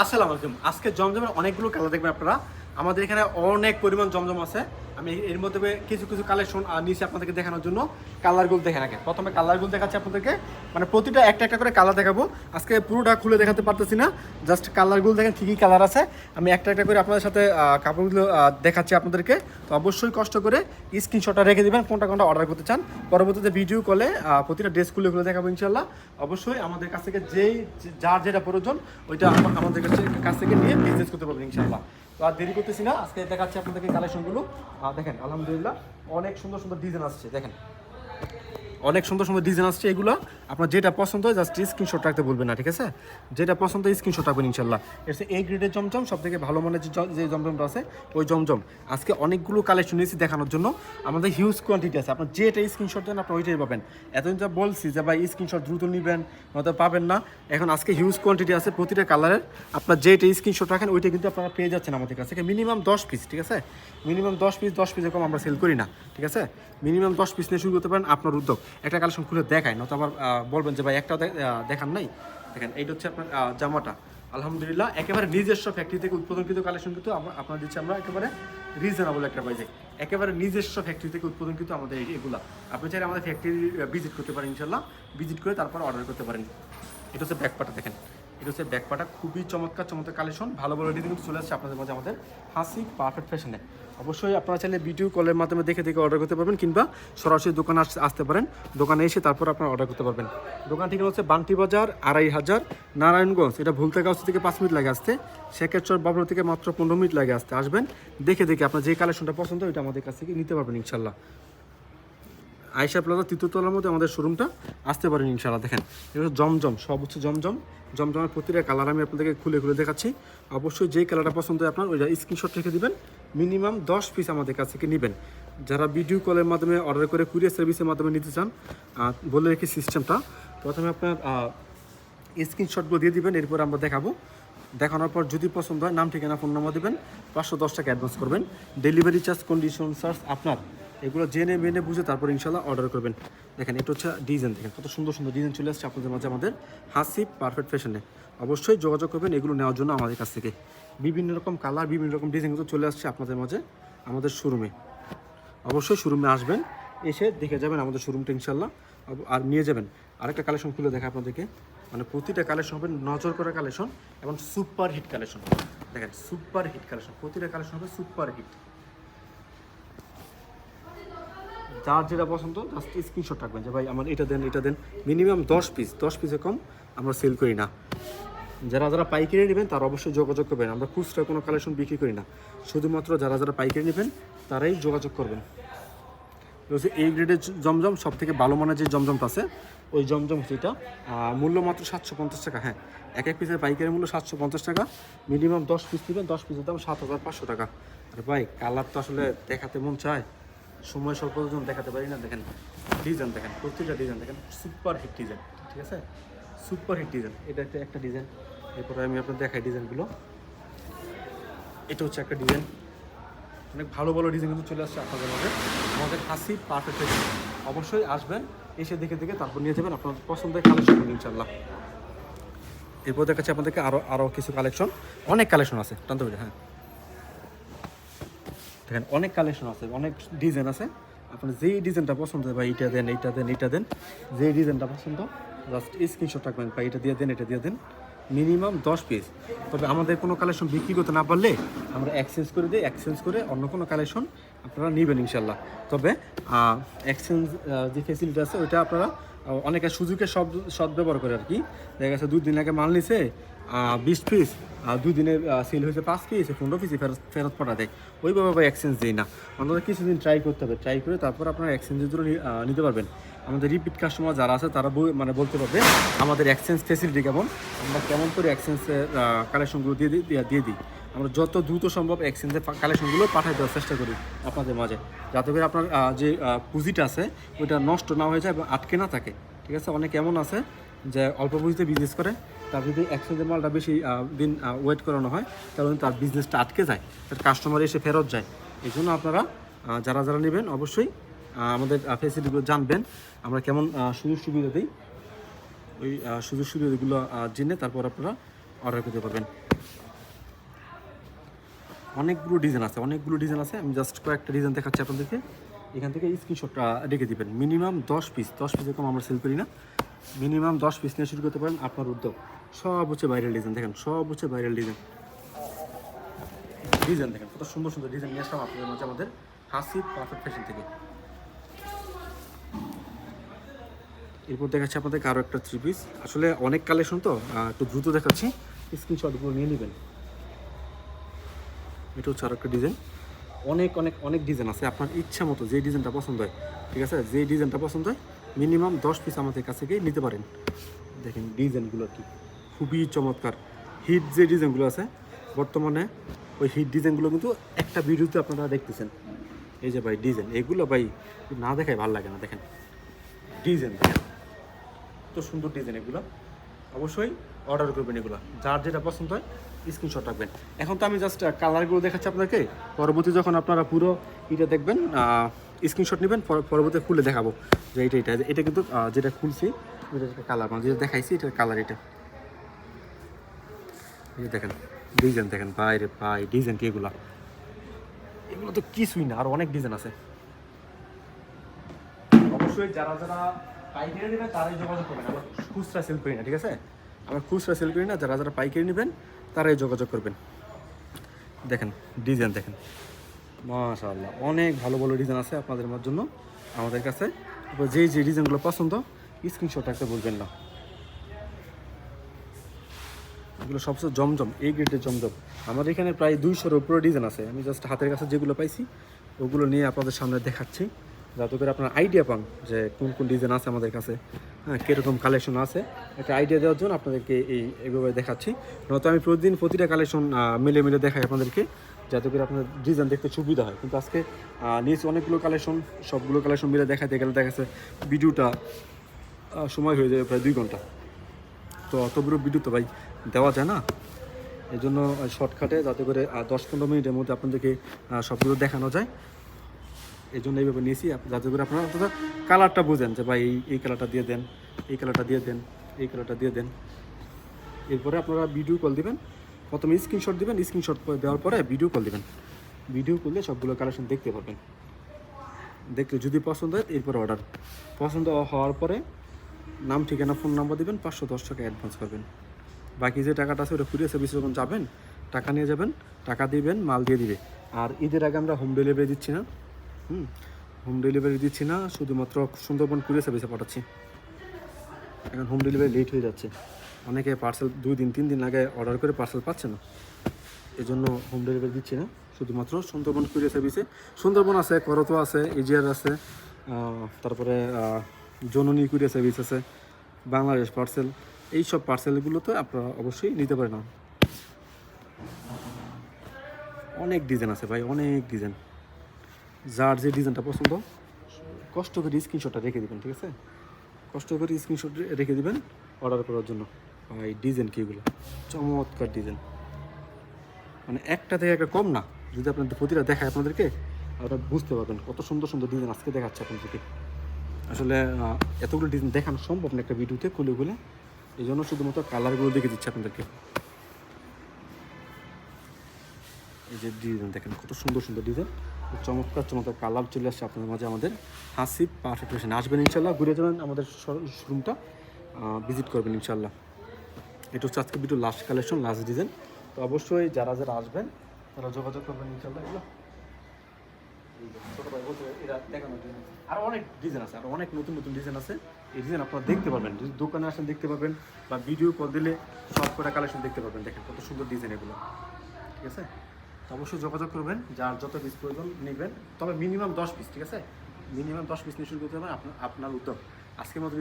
আসসালামু আলাইকুম। আজকে জমজমের অনেকগুলো খেলা দেখবেন আপনারা। আমাদের এখানে অনেক পরিমাণ জমজম আছে। আমি এর মধ্যে কিছু কিছু কালেকশন নিচে আপনাদেরকে দেখানোর জন্য। কালারগুলো দেখে রাখে প্রথমে কালারগুলো দেখাচ্ছি আপনাদেরকে। মানে প্রতিটা একটা একটা করে কালার দেখাবো। আজকে পুরোটা খুলে দেখাতে পারতেছি না। জাস্ট কালারগুলো দেখেন ঠিকই কালার আছে। আমি একটা একটা করে আপনাদের সাথে কাপড়গুলো দেখাচ্ছি আপনাদেরকে। তো অবশ্যই কষ্ট করে স্ক্রিনশটটা রেখে দেবেন, কোনটা কোনটা অর্ডার করতে চান। পরবর্তীতে ভিডিও কলে প্রতিটা ড্রেস খুলে খুলে দেখাবো ইনশাল্লাহ অবশ্যই আমাদের কাছ থেকে যেই যার যেটা প্রয়োজন, ওইটা আম- আমাদের কাছে, কাছ থেকে নিয়ে বিজনেস করতে পারবেন ইনশাল্লাহ আর দেরি করতেছি না। আজকে দেখাচ্ছি আপনাদেরকে কালেকশনগুলো দেখেন, আলহামদুলিল্লাহ, অনেক সুন্দর সুন্দর ডিজাইন আসছে, দেখেন। অনেক সুন্দর সুন্দর ডিজাইন আসছে এগুলো। আপনার যেটা পছন্দ হয় জাস্ট স্ক্রিনশট রাখতে বলবেন না, ঠিক আছে? যেটা পছন্দ হয় স্ক্রিনশট রাখবেন, ইনশাল্লাহ। এর এ গ্রেডের জমজম সব থেকে ভালো মানের যে জমজমটা আছে, ওই জমজম। আজকে অনেকগুলো কালেকশন নিয়েছি দেখানোর জন্য। আমাদের হিউজ কোয়ান্টিটি আছে। আপনার যেটা স্ক্রিনশট দেন আপনি ওইটাই পাবেন। এতদিন যা বলছি যে, ভাই স্ক্রিনশট দ্রুত নেবেন, নয়তো পাবেন না। এখন আজকে হিউজ কোয়ান্টিটি আছে প্রতিটা কালারের আপনার যেটা স্ক্রিনশট রাখেন, ওইটা কিন্তু আপনারা পেয়ে যাচ্ছেন আমাদের কাছ মিনিমাম দশ পিস ঠিক আছে? মিনিমাম দশ পিস দশ পিস এরকম আমরা সেল করি না, ঠিক আছে? মিনিমাম দশ পিস নিয়ে শুরু করতে পারেন আপনার উদ্যোগ। একটা কালেকশন খুলে দেখায়, নয়তো আবার বলবেন যে ভাই একটা দেখান নাই? দেখেন, এইটা হচ্ছে আপনার জামাটা। আলহামদুলিল্লাহ, একেবারে নিজস্ব ফ্যাক্টরি থেকে উৎপাদনকৃত কালেকশন কিন্তু আপনার দিচ্ছি আমরা একেবারে রিজনেবল একটা প্রাইসে একেবারে নিজস্ব ফ্যাক্টরি থেকে উৎপাদনকৃত আমাদের এগুলো। আপনি চাইলে আমাদের ফ্যাক্টরি ভিজিট করতে পারেন ইনশাল্লাহ ভিজিট করে তারপর অর্ডার করতে পারেন। এটা হচ্ছে ব্যাকপাটা দেখেন। এটা হচ্ছে ব্যাকপাটা, খুবই চমৎকার চমৎকার কালেকশন ভালো ভালো কিন্তু চলে আসছে আপনাদের মাঝে আমাদের হাসি পারফেক্ট ফ্যাশনে অবশ্যই আপনারা চাইলে ভিডিও কলের মাধ্যমে দেখে দেখে অর্ডার করতে পারবেন, কিংবা সরাসরি দোকানে আস- আসতে পারেন। দোকানে এসে তারপর আপনারা অর্ডার করতে পারবেন। দোকান ঠিকানা হচ্ছে বান্টি বাজার, আড়াই হাজার, নারায়ণগঞ্জ। এটা ভুলতাগাছ থেকে পাঁচ মিনিট লাগে আসতে। শেখেরচর বাবুর থেকে মাত্র পনেরো মিনিট লাগে আসতে। আসবেন, দেখে দেখে আপনার যে কালেকশনটা পছন্দ ওইটা আমাদের কাছ থেকে নিতে পারবেন ইনশাল্লাহ। আয়সা প্লাজা তৃতীয়তলার মধ্যে আমাদের শোরুমটা আসতে পারেন ইনশাল্লাহ দেখেন। এটা জমজম, সব হচ্ছে জমজম। জমজমের প্রতিটা কালার আমি আপনাদেরকে খুলে খুলে দেখাচ্ছি। অবশ্যই যেই কালারটা পছন্দ হয় আপনার, ওইটা স্ক্রিনশট রেখে দেবেন। মিনিমাম দশ পিস আমাদের কাছ থেকে নেবেন। যারা ভিডিও কলের মাধ্যমে অর্ডার করে কুরিয়ার সার্ভিসের মাধ্যমে নিতে চান বলে রেখে সিস্টেমটা প্রথমে আপনার স্ক্রিনশটগুলো দিয়ে দিবেন, এরপর আমরা দেখাবো। দেখানোর পর যদি পছন্দ হয়, নাম, ঠিকানা ফোন নাম্বার দেবেন। পাঁচশো দশ টাকা অ্যাডভান্স করবেন। ডেলিভারি চার্জ কন্ডিশন চার্জ আপনার। এগুলো জেনে মেনে বুঝে তারপর ইনশাল্লাহ অর্ডার করবেন। দেখেন, এটা হচ্ছে ডিজাইন দেখেন কত সুন্দর সুন্দর ডিজাইন চলে আসছে আপনাদের মাঝে আমাদের হাসি পারফেক্ট ফ্যাশনে অবশ্যই যোগাযোগ করবেন এগুলো নেওয়ার জন্য আমাদের কাছ থেকে। বিভিন্ন রকম কালার বিভিন্ন রকম ডিজাইন কিন্তু চলে আসছে আপনাদের মাঝে আমাদের শোরুমে অবশ্যই শোরুমে আসবেন, এসে দেখে যাবেন আমাদের শোরুমটা ইনশাল্লাহ আর নিয়ে যাবেন। আরেকটা কালেকশন খুলে দেখা আপনাদেরকে। মানে প্রতিটা কালেকশন হবে নজর করা কালেকশন এবং সুপার হিট কালেকশন দেখেন সুপার হিট কালেকশন প্রতিটা কালেকশন হবে সুপার হিট যার যেটা পছন্দ জাস্ট স্ক্রিনশট রাখবেন যে, ভাই, আমার এটা দেন এটা দেন। মিনিমাম দশ পিস দশ পিসে কম আমরা সেল করি না। যারা যারা পাইকারি নেবেন, তারা অবশ্যই যোগাযোগ করবেন। আমরা খুচরা কোনো কালেকশন বিক্রি করি না। শুধুমাত্র যারা যারা পাইকারি নেবেন, তারাই যোগাযোগ করবেন। হচ্ছে এই গ্রেডের জমজম সব থেকে ভালো মানের যে জমজমটা আছে, ওই জমজম সেটা মূল্য মাত্র সাতশো পঞ্চাশ টাকা হ্যাঁ। এক এক পিসের পাইকারি মূল্য সাতশো পঞ্চাশ টাকা। মিনিমাম দশ পিস নেবেন, দশ পিসের দাম সাত হাজার পাঁচশো টাকা। আর ভাই কালার তো আসলে দেখাতে মন চায়। সময় স্বল্পতার জন্য দেখাতে পারি না, দেখেন ডিজাইন দেখেন প্রতিটা ডিজাইন দেখেন সুপার হিট ডিজাইন ঠিক আছে? সুপার হিট ডিজাইন এটা একটা একটা ডিজাইন এরপরে আমি আপনার দেখাই ডিজাইনগুলো এটা হচ্ছে একটা ডিজাইন অনেক ভালো ভালো ডিজাইন কিন্তু চলে আসছে আপনাদের মাঝে। আমাদের হাসি পারফেক্ট অবশ্যই আসবেন, এসে দেখে দেখে তারপর নিয়ে যাবেন। আপনার পছন্দের কালেকশন ইনশাল্লাহ এরপর দেখাচ্ছি আপনাদেরকে আরও আরও কিছু কালেকশন অনেক কালেকশন আছে, টানতে হ্যাঁ। দেখেন, অনেক কালেকশন আছে, অনেক ডিজাইন আছে। আপনার যেই ডিজাইনটা পছন্দ হয় বা এইটা দেন এইটা দেন এইটা দেন। যেই ডিজাইনটা পছন্দ জাস্ট স্ক্রিনশট রাখবেন বা এটা দিয়ে দেন, এটা দিয়ে দেন। মিনিমাম দশ পিস তবে আমাদের কোনো কালেকশন বিক্রি করতে না পারলে আমরা এক্সচেঞ্জ করে দিই এক্সচেঞ্জ করে অন্য কোনো কালেকশন আপনারা নেবেন ইনশাল্লাহ তবে এক্সচেঞ্জ যে ফেসিলিটি আছে, ওইটা আপনারা অনেকে সুযোগের সব সদ্ব্যবহার করে আর কি। দেখা গেছে দুই দিন আগে মাল নিছে বিশ পিস দুই দিনে সেল হয়েছে, পাঁচ পিস পনেরো পিসই ফেরত ফেরত দেয় ওইভাবে আবার এক্সচেঞ্জ দিই না। অন্তত কিছুদিন ট্রাই করতে হবে। ট্রাই করে তারপর আপনারা এক্সচেঞ্জের জন্য নিতে পারবেন। আমাদের রিপিট কাস্টমার যারা আছে, তারা মানে বলতে পারবে, আমাদের এক্সচেঞ্জ ফেসিলিটি কেমন? আমরা কেমন করে এক্সচেঞ্জের কালেকশনগুলো দিয়ে দিই দিয়ে দিই? আমরা যত দ্রুত সম্ভব এক্সচেঞ্জের কালেকশনগুলো পাঠাই দেওয়ার চেষ্টা করি আপনাদের মাঝে। যাতে করে আপনার যে পুঁজিটা আছে, ওইটা নষ্ট না হয়ে যায় এবং আটকে না থাকে। ঠিক আছে? অনেক এমন আছে যে অল্প পুঁজিতে বিজনেস করে, তার যদি এক্সচেঞ্জের মালটা বেশি দিন ওয়েট করানো হয়, তাহলে তার বিজনেসটা আটকে যায়, তার কাস্টমার এসে ফেরত যায়। এই জন্য আপনারা যারা যারা নেবেন, অবশ্যই আমাদের ফেসিলিটিগুলো জানবেন। আমরা কেমন সুযোগ সুবিধা দিই, ওই সুযোগ সুবিধাগুলো জেনে তারপর আপনারা অর্ডার করতে পারবেন। অনেকগুলো ডিজাইন আছে, অনেকগুলো ডিজাইন আছে। আমি জাস্ট কয়েকটা ডিজাইন দেখাচ্ছি আপনাদেরকে। এখান থেকে স্ক্রিনশটটা রেখে দিবেন। মিনিমাম দশ পিস দশ পিসের কম আমরা সেল করি না। মিনিমাম দশ পিস নিয়ে শুরু করতে পারেন আপনার উদ্যোগ। সব হচ্ছে ভাইরাল ডিজাইন দেখেন, সব হচ্ছে ভাইরাল ডিজাইন ডিজাইন দেখেন, কত সুন্দর সুন্দর ডিজাইন নিয়ে আসলাম আপনাদের মাঝে আমাদের হাসি পারফেক্ট ফ্যাশন থেকে। এরপর দেখাচ্ছি আপনাদেরকে আরও একটা থ্রি পিস আসলে অনেক কালেকশন তো একটু দ্রুত দেখাচ্ছি। স্ক্রিনশটগুলো নিয়ে নেবেন। এটা হচ্ছে আরও একটা ডিজাইন অনেক অনেক অনেক ডিজাইন আছে। আপনার ইচ্ছা মতো যে ডিজাইনটা পছন্দ হয়, ঠিক আছে? যে ডিজাইনটা পছন্দ হয় মিনিমাম দশ পিস আমাদের কাছে গিয়ে নিতে পারেন। দেখেন ডিজাইনগুলো কি খুবই চমৎকার। হিট যে ডিজাইনগুলো আছে, বর্তমানে ওই হিট ডিজাইনগুলো কিন্তু একটা ভিডিওতে আপনারা দেখতেছেন। এই যে ভাই ডিজাইন, এগুলো ভাই না দেখায় ভালো লাগে না, দেখেন। ডিজাইন তো সুন্দর ডিজাইন এগুলো। অবশ্যই অর্ডার করবেন এগুলো। যার যেটা পছন্দ হয় স্ক্রিনশট রাখবেন। এখন তো আমি জাস্ট কালারগুলো দেখাচ্ছি আপনাকে। পরবর্তী যখন আপনারা পুরো এটা দেখবেন স্ক্রিনশট নেবেন, পর- পরবর্তী খুলে দেখাবো যে এটা এটা এটা কিন্তু যেটা খুলছি, এটা একটা কালার মানে যেটা দেখাইছি এটা। কালার এটা দেখেন ডিজাইন দেখেন, বাইরে পাই ডিজাইন কি এগুলা? এগুলো তো কিছুই না, আর অনেক ডিজাইন আছে। অবশ্যই যারা যারা পাইকারি নেবেন, তারাই যোগাযোগ করবেন। আমরা খুচরা সেল করি না, ঠিক আছে? আমরা খুচরা সেল করি না, যারা যারা পাইকারি নেবেন, তারাই যোগাযোগ করবেন। দেখেন ডিজাইন দেখেন। মাশাআল্লাহ, অনেক ভালো ভালো ডিজাইন আছে আপনাদের জন্য আমাদের কাছে। যেই যে ডিজাইনগুলো পছন্দ স্ক্রিনশট রাখতে বলবেন না। এগুলো সবচেয়ে জমজম এই গ্রেডের জমজম। আমাদের এখানে প্রায় দুইশোর উপরে ডিজাইন আছে। আমি জাস্ট হাতের কাছে যেগুলো পাইছি, ওগুলো নিয়ে আপনাদের সামনে দেখাচ্ছি। যাতে করে আপনারা আইডিয়া পান যে কোন কোন ডিজাইন আছে আমাদের কাছে হ্যাঁ কীরকম কালেকশন আছে। একটা আইডিয়া দেওয়ার জন্য আপনাদেরকে এই এইভাবে দেখাচ্ছি। নয়তো আমি প্রতিদিন প্রতিটা কালেকশন মিলে মিলে দেখাই আপনাদেরকে। যাতে করে আপনার ডিজাইন দেখতে সুবিধা হয়। কিন্তু আজকে নিয়েছি অনেকগুলো কালেকশন সবগুলো কালেকশন মিলে দেখাতে গেলে দেখা যাচ্ছে ভিডিওটা সময় হয়ে যাবে প্রায় দুই ঘণ্টা। তো অত বড় ভিডিও তো ভাই দেওয়া যায় না। এই জন্য শর্টকাটে যাতে করে দশ পনেরো মিনিটের মধ্যে আপনাদেরকে সবগুলো দেখানো যায়। এই জন্য এইভাবে নিয়েছি যাতে করে আপনারা অন্তত কালারটা বোঝেন যে ভাই এই এই কালারটা দিয়ে দেন, এই কালারটা দিয়ে দেন, এই কালারটা দিয়ে দেন। এরপরে আপনারা ভিডিও কল দিবেন। প্রথমে স্ক্রিনশট দিবেন স্ক্রিনশট দেওয়ার পরে ভিডিও কল দিবেন। ভিডিও করলে সবগুলো কালেকশন দেখতে পারবেন। দেখলে যদি পছন্দ হয়, এরপর অর্ডার পছন্দ হওয়ার পরে নাম, ঠিকানা ফোন নাম্বার দিবেন, পাঁচশো দশ টাকা অ্যাডভান্স করবেন। বাকি যে টাকাটা আছে, ওটা কুরিয়ার সার্ভিস যখন যাবেন, টাকা নিয়ে যাবেন, টাকা দিবেন, মাল দিয়ে দিবে। আর ঈদের আগে আমরা হোম ডেলিভারি দিচ্ছি না। হুম হোম ডেলিভারি দিচ্ছি না, শুধুমাত্র সুন্দরবন কুরিয়ার সার্ভিসে পাঠাচ্ছি। এখন হোম ডেলিভারি লেট হয়ে যাচ্ছে। অনেকে পার্সেল দুই দিন, তিন দিন আগে অর্ডার করে পার্সেল পাচ্ছে না। এই জন্য হোম ডেলিভারি দিচ্ছে না। শুধুমাত্র সুন্দরবন কুরিয়ার সার্ভিসে সুন্দরবন আছে করতো আছে, এজিআর আছে তারপরে জননী কুরিয়ার সার্ভিস আছে, বাংলাদেশ পার্সেল এই সব পার্সেলগুলোতে আপনারা অবশ্যই নিতে পারেন। অনেক ডিজাইন আছে ভাই, অনেক ডিজাইন যার যে ডিজাইনটা পছন্দ, কষ্ট করে স্ক্রিনশটটা রেখে দেবেন, ঠিক আছে? কষ্ট করে স্ক্রিনশট রেখে দিবেন অর্ডার করার জন্য। ভাই ডিজাইন কি এগুলো? চমৎকার ডিজাইন মানে একটা থেকে একটা কম না। যদি আপনাদের প্রতিটা দেখায় আপনাদেরকে, আপনারা বুঝতে পারবেন কত সুন্দর সুন্দর ডিজাইন আজকে দেখাচ্ছে আপনাদেরকে। আসলে এতগুলো ডিজাইন দেখানো সম্ভব না একটা ভিডিওতে খুলে খুলে। এই জন্য শুধুমাত্র কালারগুলো দেখে দিচ্ছে আপনাদেরকে। এই যে ডিজাইন দেখেন, কত সুন্দর সুন্দর ডিজাইন। চমৎকার চমৎকার কালার চলে আসছে আপনাদের মাঝে আমাদের। হাসি পারফেক্ট আসবেন ইনশাল্লাহ। ঘুরে যাবেন আমাদের শোরুমটা ভিজিট করবেন ইনশাল্লাহ। এটা হচ্ছে আজকে video last collection last design তো অবশ্যই যারা যারা আসবেন, তারা যোগাযোগ করবেন ইনশাল্লাহ এগুলো। ছোট ভাই অনেক ডিজাইন আছে আরও অনেক নতুন নতুন ডিজাইন আছে। এই ডিজাইন আপনারা দেখতে যদি দোকানে দেখতে পারবেন বা ভিডিও কল দিলে কালেকশন দেখতে কত সুন্দর ডিজাইন এগুলো। ঠিক আছে? অবশ্যই যোগাযোগ করবেন, যার যত প্রয়োজন নেবেন। তবে মিনিমাম দশ পিস ঠিক আছে? মিনিমাম দশ পিস নিয়ে শুরু করতে আপনার আপনার উদ্যোগ। আজকের মতো